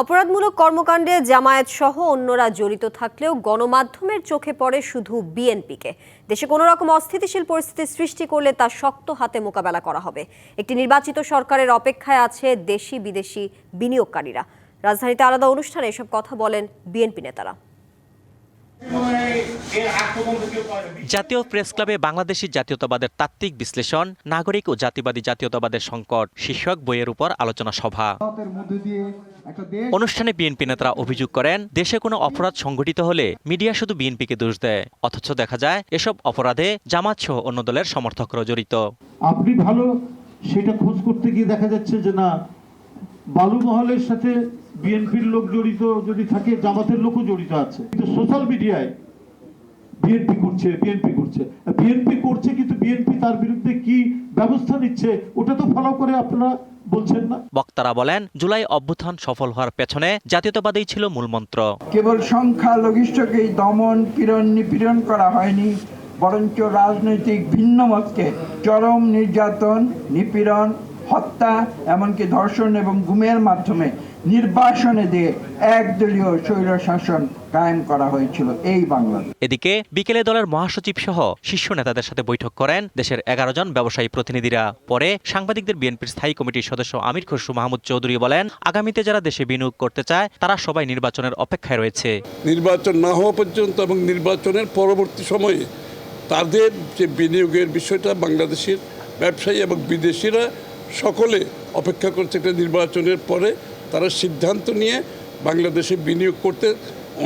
অপরাধমূলক কর্মকাণ্ডে জামায়াত সহ অন্যরা জড়িত থাকলেও গণমাধ্যমের চোখে পড়ে শুধু বিএনপিকে। দেশে কোনো রকম অস্থিতিশীল পরিস্থিতি সৃষ্টি করলে তা শক্ত হাতে মোকাবেলা করা হবে। একটি নির্বাচিত সরকারের অপেক্ষায় আছে দেশি বিদেশি বিনিয়োগকারীরা। রাজধানীতে আলাদা অনুষ্ঠানে এসব কথা বলেন বিএনপি নেতারা। জাতীয় প্রেস ক্লাবে বাংলাদেশি জাতীয়তাবাদের তাত্ত্বিক বিশ্লেষণ, নাগরিক ও জাতিবাদী জাতীয়তাবাদের সংকট শীর্ষক বইয়ের উপর আলোচনা সভা। অনুষ্ঠানে বিএনপি নেতারা অভিযোগ করেন, দেশে কোনো অপরাধ সংঘটিত হলে মিডিয়া শুধু বিএনপিকে দোষ দেয়, অথচ দেখা যায় এসব অপরাধে জামাত সহ অন্য দলের সমর্থকরা জড়িত। আপনি ভালো, সেটা খোঁজ করতে গিয়ে দেখা যাচ্ছে যে না, বালু মহলের সাথে বিএনপির লোক জড়িত যদি থাকে জামাতের লোকও জড়িত আছে। কিন্তু সোশ্যাল মিডিয়ায় বিএনপি করছে বিএনপি করছে। বিএনপি করছে কিন্তু বিএনপি তার বিরুদ্ধে কি ব্যবস্থা নিচ্ছে ওটা তো ফলো করে আপনারা বলছেন না? বক্তারা বলেন জুলাই অভ্যুত্থান সফল হওয়ার পেছনে জাতীয়তাবাদই ছিল মূলমন্ত্র কেবল সংখ্যালঘিষ্ঠকেই দমন পীড়ন নিপীড়ন করা হয়নি বরঞ্চ রাজনৈতিক ভিন্নমতকে চরম নির্যাতন নিপীড়ন হত্যা এমনকি ধর্ষণ এবং গুমের মাধ্যমে নির্বাসনে দিয়ে একদলীয় স্বৈর শাসন কায়েম করা হয়েছিল এই বাংলাদেশ। এদিকে বিকেলে দলের মহাসচিব সহ শীর্ষ নেতাদের সাথে বৈঠক করেন দেশের এগারো জন ব্যবসায়ী প্রতিনিধিরা। পরে সাংবাদিকদের বিএনপির স্থায়ী কমিটির সদস্য আমির খসরু মাহমুদ চৌধুরী বলেন আগামীতে যারা দেশে বিনিয়োগ করতে চায় তারা সবাই নির্বাচনের অপেক্ষায় রয়েছে। নির্বাচন না হওয়া পর্যন্ত এবং নির্বাচনের পরবর্তী সময়ে তাদের যে বিনিয়োগের বিষয়টা বাংলাদেশের ব্যবসায়ী এবং বিদেশিরা সকলে অপেক্ষা করছে একটা নির্বাচনের পরে তারা সিদ্ধান্ত নিয়ে বাংলাদেশে বিনিয়োগ করতে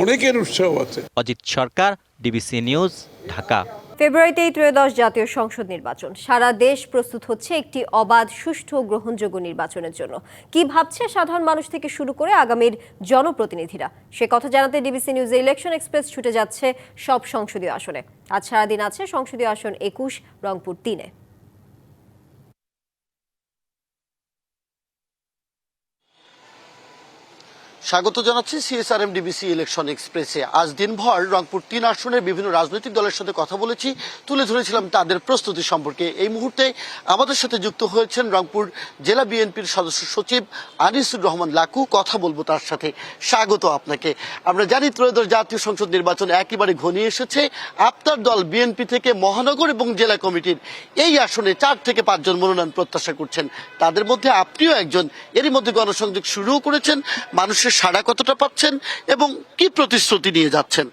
অনেকের উৎসাহ আছে। Ajit Sarkar DBC news Dhaka. ফেব্রুয়ারিতেই ত্রয়োদশ জাতীয় সংসদ নির্বাচন। সারা দেশ প্রস্তুত হচ্ছে একটি অবাধ সুষ্ঠু গ্রহণযোগ্য নির্বাচনের জন্য। কি ভাবছে সাধারণ মানুষ থেকে শুরু করে আগামীর জনপ্রতিনিধিরা? সে কথা জানাতে ডিবিসি নিউজে ইলেকশন এক্সপ্রেস ছুটে যাচ্ছে সব সংসদীয় আসনে। আজ সারাদিন আছে সংসদীয় আসন একুশ রংপুর তিনে। স্বাগত জানাচ্ছি সিএসআরএম ডিবিসি ইলেকশন এক্সপ্রেসে আজ দিনভর রংপুর তিন আসনের বিভিন্ন রাজনৈতিক দলের সাথে কথা বলেছি, তুলে ধরেছিলাম তাদের প্রস্তুতি সম্পর্কে। এই মুহূর্তে আমাদের সাথে যুক্ত হয়েছেন রংপুর জেলা বিএনপির সদস্য সচিব আনিসুর রহমান লাকু। কথা বলব তার সাথে। স্বাগত আপনাকে। আমরা জানি ত্রয়োদশ জাতীয় সংসদ নির্বাচন একেবারে ঘনিয়ে এসেছে। আপনার দল বিএনপি থেকে মহানগর এবং জেলা কমিটির এই আসনে চার থেকে পাঁচজন মনোনয়ন প্রত্যাশা করছেন। তাদের মধ্যে আপনিও একজন। এরই মধ্যে গণসংযোগ শুরুও করেছেন। মানুষের সাড়া কতটা পাচ্ছেন এবং কি প্রতিশ্রুতি নিয়ে যাচ্ছেন?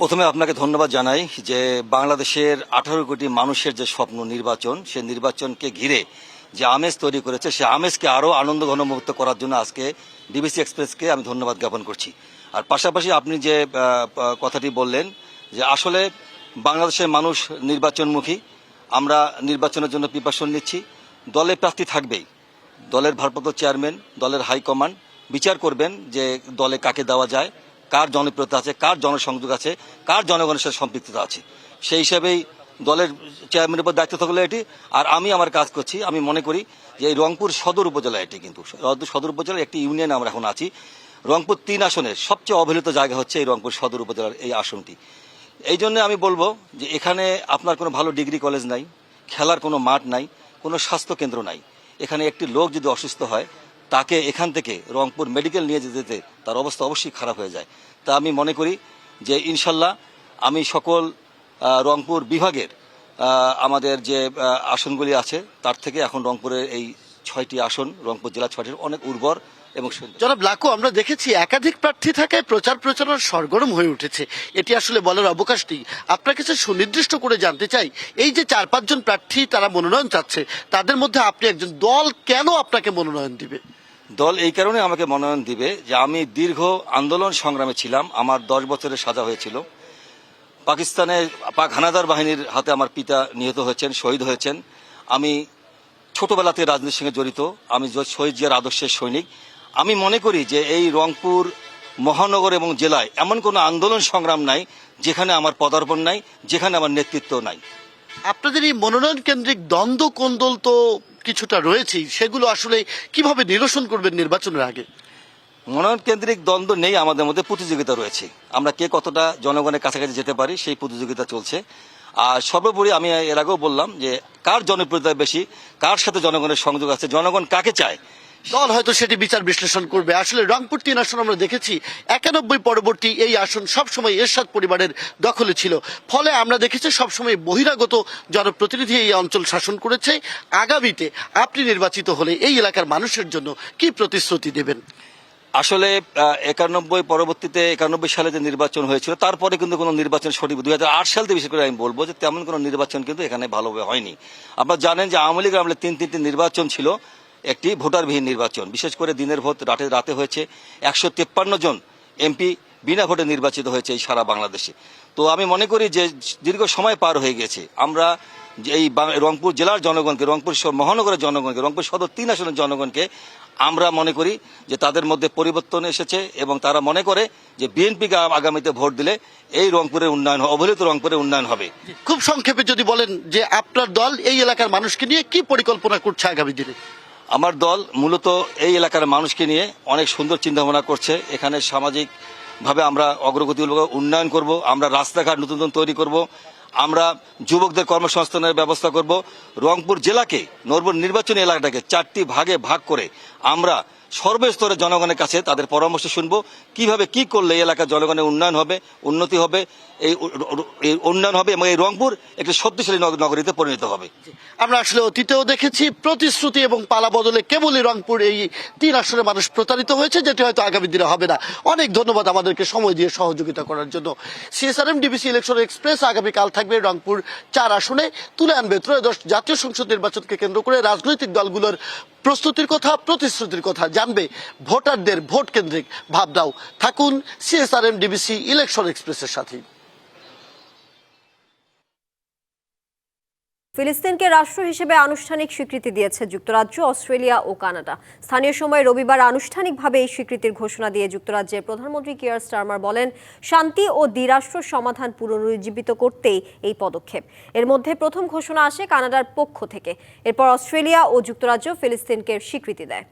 প্রথমে আপনাকে ধন্যবাদ জানাই যে বাংলাদেশের আঠারো কোটি মানুষের যে স্বপ্ন নির্বাচন, সে নির্বাচনকে ঘিরে যে আমেজ তৈরি করেছে, সে আমেজকে আরও আনন্দ ঘনমুক্ত করার জন্য আজকে ডিবিসি এক্সপ্রেসকে আমি ধন্যবাদ জ্ঞাপন করছি। আর পাশাপাশি আপনি যে কথাটি বললেন যে আসলে বাংলাদেশের মানুষ নির্বাচনমুখী, আমরা নির্বাচনের জন্য প্রিপারেশন নিচ্ছি। দলে প্রার্থী থাকবেই। দলের ভারপ্রাপ্ত চেয়ারম্যান, দলের হাইকমান্ড বিচার করবেন যে দলে কাকে দেওয়া যায়, কার জনপ্রিয়তা আছে, কার জনসংযোগ আছে, কার জনগণের সাথে সম্পৃক্ততা আছে। সেই হিসাবেই দলের চেয়ারম্যানের উপর দায়িত্ব থাকলে এটি। আর আমি আমার কাজ করছি, আমি মনে করি যে এই রংপুর সদর উপজেলা এটি কিন্তু। সদর উপজেলার একটি ইউনিয়ন আমরা এখন আছি। রংপুর তিন আসনের সবচেয়ে অবহেলিত জায়গা হচ্ছে এই রংপুর সদর উপজেলার এই আসনটি। এই জন্য আমি বলব যে এখানে আপনার কোনো ভালো ডিগ্রি কলেজ নাই, খেলার কোনো মাঠ নাই, কোনো স্বাস্থ্য কেন্দ্র নাই। এখানে একটি লোক যদি অসুস্থ হয় তাকে এখান থেকে রংপুর মেডিকেল নিয়ে যেতে তার অবস্থা অবশ্যই খারাপ হয়ে যায়। তা আমি মনে করি যে ইনশাল্লাহ আমি সকল রংপুর বিভাগের আমাদের যে আসনগুলি আছে, তার থেকে এখন রংপুরের এই ছয়টি আসন, রংপুর জেলা ছয়টির অনেক উর্বর এবং জনাব লাকু, আমরা দেখেছি একাধিক প্রার্থী থাকায় প্রচার প্রচারণা সরগরম হয়ে উঠেছে। এটি আসলে বলার অবকাশ নেই। আপনার কাছে সুনির্দিষ্ট করে জানতে চাই, এই যে চার, পাঁচজন প্রার্থী তারা মনোনয়ন চাচ্ছে, তাদের মধ্যে আপনি একজন দল কেন আপনাকে মনোনয়ন দিবে? দল এই কারণে আমাকে মনোনয়ন দিবে যে আমি দীর্ঘ আন্দোলন সংগ্রামে ছিলাম। আমার দশ বছরের সাজা হয়েছিল। পাকিস্তানে পাক হানাদার বাহিনীর হাতে আমার পিতা নিহত হয়েছেন, শহীদ হয়েছেন। আমি ছোটবেলাতে রাজনীতির সঙ্গে জড়িত। আমি শহীদ জিয়ার আদর্শের সৈনিক। আমি মনে করি যে এই রংপুর মহানগর এবং জেলায় এমন কোনো আন্দোলন সংগ্রাম নাই যেখানে আমার পদার্পণ নাই, যেখানে আমার নেতৃত্ব নাই। আপনাদের এই মনোনয়ন কেন্দ্রিক দ্বন্দ্ব কোন্দল তো কিছুটা রয়েছেই। সেগুলো আসলে কীভাবে নিরসন করবেন নির্বাচনের আগে? মনোনয়ন কেন্দ্রিক দ্বন্দ্ব নেই, আমাদের মধ্যে প্রতিযোগিতা রয়েছে। আমরা কে কতটা জনগণের কাছাকাছি যেতে পারি, সেই প্রতিযোগিতা চলছে। আর সর্বোপরি আমি এর আগেও বললাম যে কার জনপ্রিয়তা বেশি, কার সাথে জনগণের সংযোগ আছে, জনগণ কাকে চায় দল হয়তো সেটি বিচার বিশ্লেষণ করবে। আসলে রংপুর তিন আসন আমরা দেখেছি, একানব্বই পরবর্তী এই আসন সবসময় এরশাদ পরিবারের দখলে ছিল। ফলে আমরা দেখেছি সবসময় বহিরাগত জনপ্রতিনিধি এই অঞ্চল শাসন করেছে। আগামীতে আপনি নির্বাচিত হলে এই এলাকার মানুষের জন্য কি প্রতিশ্রুতি দেবেন? আসলে একানব্বই পরবর্তীতে একানব্বই সালে যে নির্বাচন হয়েছিল, তারপরে কিন্তু কোনো নির্বাচন সঠিক দুই হাজার আট সাল থেকে বিশেষ করে আমি বলব যে তেমন কোনো নির্বাচন কিন্তু এখানে ভালোভাবে হয়নি। আপনারা জানেন যে আওয়ামী লীগের আমলে তিন তিনটি নির্বাচন ছিল। একটি ভোটারবিহীন নির্বাচন। বিশেষ করে দিনের ভোট রাতে রাতে হয়েছে একশো তেপ্পান্ন জন এমপি বিনা ভোটে নির্বাচিত হয়েছে এই সারা বাংলাদেশে। তো আমি মনে করি যে দীর্ঘ সময় পার হয়ে গেছে। আমরা এই রংপুর জেলার জনগণকে, রংপুর মহানগরের জনগণকে, রংপুর সদর তিন আসনের জনগণকে আমরা মনে করি যে তাদের মধ্যে পরিবর্তন এসেছে এবং তারা মনে করে যে বিএনপিকে আগামীতে ভোট দিলে এই রংপুরের উন্নয়ন অবহেলিত রংপুরের উন্নয়ন হবে। খুব সংক্ষেপে যদি বলেন যে আপনার দল এই এলাকার মানুষকে নিয়ে কি পরিকল্পনা করছে আগামী দিনে? আমার দল মূলত এই এলাকার মানুষকে নিয়ে অনেক সুন্দর চিন্তা ভাবনা করছে। এখানে সামাজিকভাবে আমরা অগ্রগতি উন্নয়ন করব, আমরা রাস্তাঘাট নতুন নতুন তৈরি করব, আমরা যুবকদের কর্মসংস্থানের ব্যবস্থা করব। রংপুর জেলাকে নরবর নির্বাচনী এলাকাটাকে চারটি ভাগে ভাগ করে আমরা সর্বস্তরের জনগণের কাছে তাদের পরামর্শ শুনব। কীভাবে কি করলে এই এলাকার জনগণের উন্নয়ন হবে, উন্নতি হবে, এই উন্নয়ন হবে এবং এই রংপুর একটি শক্তিশালী নগ- নগরীতে পরিণত হবে। আমরা আসলে অতীতেও দেখেছি প্রতিশ্রুতি এবং পালা বদলে কেবলই রংপুর এই তিন আসনে মানুষ প্রতারিত হয়েছে, যেটি হয়তো আগামী দিনে হবে না। অনেক ধন্যবাদ আমাদেরকে সময় দিয়ে সহযোগিতা করার জন্য। সিএসআরএম ডিবিসি ইলেকশন এক্সপ্রেস আগামীকাল থাকবে রংপুর চার আসনে। তুলে আনবে ত্রয়োদশ জাতীয় সংসদ নির্বাচনকে কেন্দ্র করে রাজনৈতিক দলগুলোর প্রস্তুতির কথা, প্রতিশ্রুতির কথা জানবে ভোটারদের ভোট কেন্দ্রিক ভাবনাও। থাকুন সিএসআরএম ডিবিসি ইলেকশন এক্সপ্রেসের সাথেই। ফিলিস্তিনকে রাষ্ট্র হিসেবে আনুষ্ঠানিক স্বীকৃতি দিয়েছে যুক্তরাজ্য, অস্ট্রেলিয়া ও কানাডা। স্থানীয় সময় রবিবার আনুষ্ঠানিকভাবে এই স্বীকৃতির ঘোষণা দিয়ে যুক্তরাজ্যের প্রধানমন্ত্রী কিয়ার স্টারমার বলেন, শান্তি ও দ্বিরাষ্ট্র সমাধান পুনরুজ্জীবিত করতেই এই পদক্ষেপ। এর মধ্যে প্রথম ঘোষণা আসে কানাডার পক্ষ থেকে। এরপর অস্ট্রেলিয়া ও যুক্তরাজ্য ফিলিস্তিনকে স্বীকৃতি দেয়।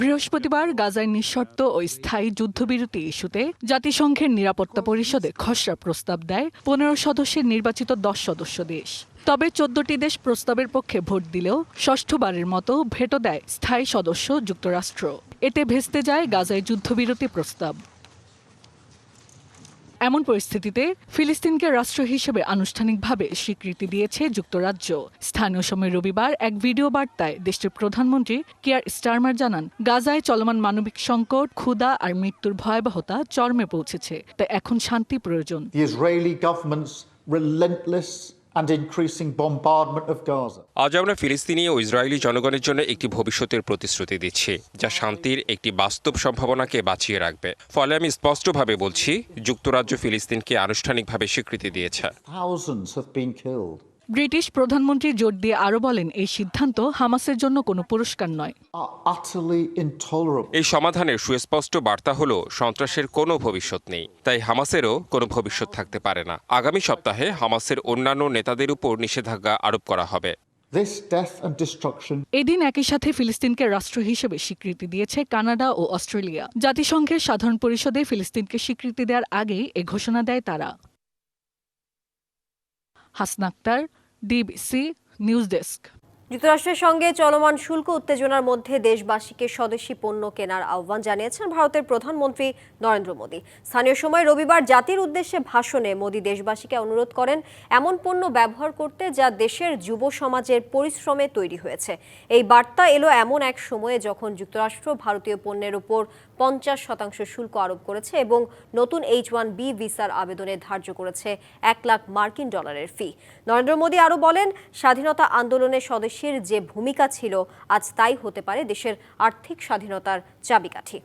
বৃহস্পতিবার গাজায় নিঃশর্ত ও স্থায়ী যুদ্ধবিরতি ইস্যুতে জাতিসংঘের নিরাপত্তা পরিষদে খসড়া প্রস্তাব দেয় পনেরো সদস্যের নির্বাচিত দশ সদস্য দেশ। তবে চোদ্দটি দেশ প্রস্তাবের পক্ষে ভোট দিলেও ষষ্ঠবারের মতো ভেটো দেয় স্থায়ী সদস্য যুক্তরাষ্ট্র। এতে ভেস্তে যায় গাজায় যুদ্ধবিরতি প্রস্তাব। এমন পরিস্থিতিতে ফিলিস্তিনকে রাষ্ট্র হিসেবে আনুষ্ঠানিকভাবে স্বীকৃতি দিয়েছে যুক্তরাজ্য। স্থানীয় সময় রবিবার এক ভিডিও বার্তায় দেশটির প্রধানমন্ত্রী কিয়ার স্টারমার জানান, গাজায় চলমান মানবিক সংকট ক্ষুদা আর মৃত্যুর ভয়াবহতা চরমে পৌঁছেছে। তাই এখন শান্তি প্রয়োজন। And increasing bombardment of Gaza. আজ আমরা ফিলিস্তিনি ও ইসরায়েলি জনগণের জন্য একটি ভবিষ্যতের প্রতিশ্রুতি দিচ্ছি যা শান্তির একটি বাস্তব সম্ভাবনাকে বাঁচিয়ে রাখবে ফলে আমি স্পষ্টভাবে বলছি যুক্তরাজ্য ফিলিস্তিনকে আনুষ্ঠানিকভাবে স্বীকৃতি দিয়েছে Thousands have been killed. British প্রধানমন্ত্রী জোর দিয়ে আরও বলেন এই সিদ্ধান্ত হামাসের জন্য কোনো পুরস্কার নয়. এই সমাধানের সুস্পষ্ট বার্তা হলো সন্ত্রাসের কোনো ভবিষ্যৎ নেই। তাই হামাসেরও কোনো ভবিষ্যৎ থাকতে পারে না। আগামী সপ্তাহে হামাসের অন্যান্য নেতাদের উপর নিষেধাজ্ঞা আরোপ করা হবে। এদিন একই সাথে ফিলিস্তিনকে রাষ্ট্র হিসেবে স্বীকৃতি দিয়েছে কানাডা ও অস্ট্রেলিয়া। জাতিসংঘের সাধারণ পরিষদে ফিলিস্তিনকে স্বীকৃতি দেওয়ার আগেই এ ঘোষণা দেয় তারা। Hasna Akter DBC news desk যুক্তরাষ্ট্রের সঙ্গে চলমান শুল্ক উত্তেজনার মধ্যে দেশবাসীকে স্বদেশি পণ্য কেনার আহ্বান জানিয়েছেন ভারতের প্রধানমন্ত্রী নরেন্দ্র মোদী। স্থানীয় সময় রবিবার জাতির উদ্দেশ্যে ভাষণে মোদী দেশবাসীকে অনুরোধ করেন, এমন পণ্য ব্যবহার করতে যা দেশের যুব সমাজের পরিশ্রমে তৈরি হয়েছে। এই বার্তা এলো এমন এক সময়ে যখন যুক্তরাষ্ট্র ভারতীয় পণ্যের উপর পঞ্চাশ শতাংশ শুল্ক আরোপ করেছে এবং নতুন এইচ ওয়ান বি ভিসার আবেদনে ধার্য করেছে এক লাখ মার্কিন ডলারের ফি নরেন্দ্র মোদী আরও বলেন, স্বাধীনতা আন্দোলনে স্বদেশীর যে ভূমিকা ছিল, আজ তাই হতে পারে দেশের আর্থিক স্বাধীনতার চাবিকাঠি।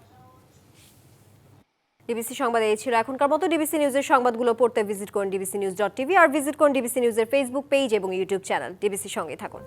ডিবিসি সংবাদ এই ছিল এখনকার মতো। ডিবিসি নিউজের সংবাদগুলো পড়তে ভিজিট করুন ডিবিসি নিউজ ডট টিভি আর ভিজিট করুন ডিবিসি নিউজের ফেসবুক পেজ এবং ইউটিউব চ্যানেল ডিবিসির সঙ্গে থাকুন।